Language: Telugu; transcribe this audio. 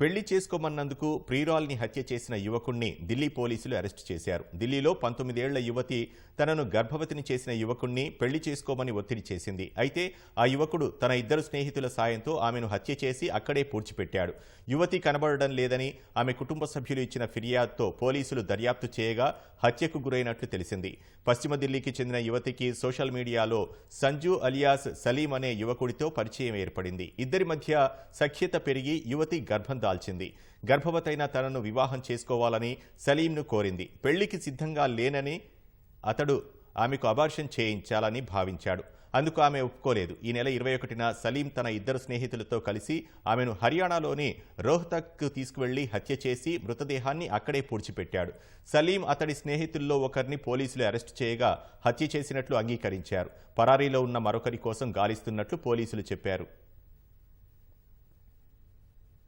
పెళ్ళి చేసుకోమన్నందుకు ప్రియురాల్ని హత్య చేసిన యువకుణ్ణి ఢిల్లీ పోలీసులు అరెస్టు చేశారు. ఢిల్లీలో పంతొమ్మిదేళ్ళ యువతి తనను గర్భవతిని చేసిన యువకుణ్ణి పెళ్ళి చేసుకోమని ఒత్తిడి చేసింది. అయితే ఆ యువకుడు తన ఇద్దరు స్నేహితుల సాయంతో ఆమెను హత్య చేసి అక్కడే పూడ్చిపెట్టాడు. యువతి కనబడడం లేదని ఆమె కుటుంబ సభ్యులు ఇచ్చిన ఫిర్యాదుతో పోలీసులు దర్యాప్తు చేయగా హత్యకు గురైనట్లు తెలిసింది. పశ్చిమ ఢిల్లీకి చెందిన యువతికి సోషల్ మీడియాలో సంజు అలియాస్ సలీం అనే యువకుడితో పరిచయం ఏర్పడింది. ఇద్దరి మధ్య సఖ్యత పెరిగి యువతి గర్భం దాల్చింది. గర్భవతైన తనను వివాహం చేసుకోవాలని సలీంను కోరింది. పెళ్ళికి సిద్ధంగా లేనని అతడు ఆమెకు అబార్షన్ చేయించాలని భావించాడు. అందుకు ఆమె ఒప్పుకోలేదు. ఈ నెల ఇరవై ఒకటిన సలీం తన ఇద్దరు స్నేహితులతో కలిసి ఆమెను హర్యానాలోని రోహ్తక్కు తీసుకువెళ్ళి హత్య చేసి మృతదేహాన్ని అక్కడే పూడ్చిపెట్టాడు. సలీం అతడి స్నేహితుల్లో ఒకరిని పోలీసులు అరెస్టు చేయగా హత్య చేసినట్లు అంగీకరించారు. పరారీలో ఉన్న మరొకరి కోసం గాలిస్తున్నట్లు పోలీసులు చెప్పారు.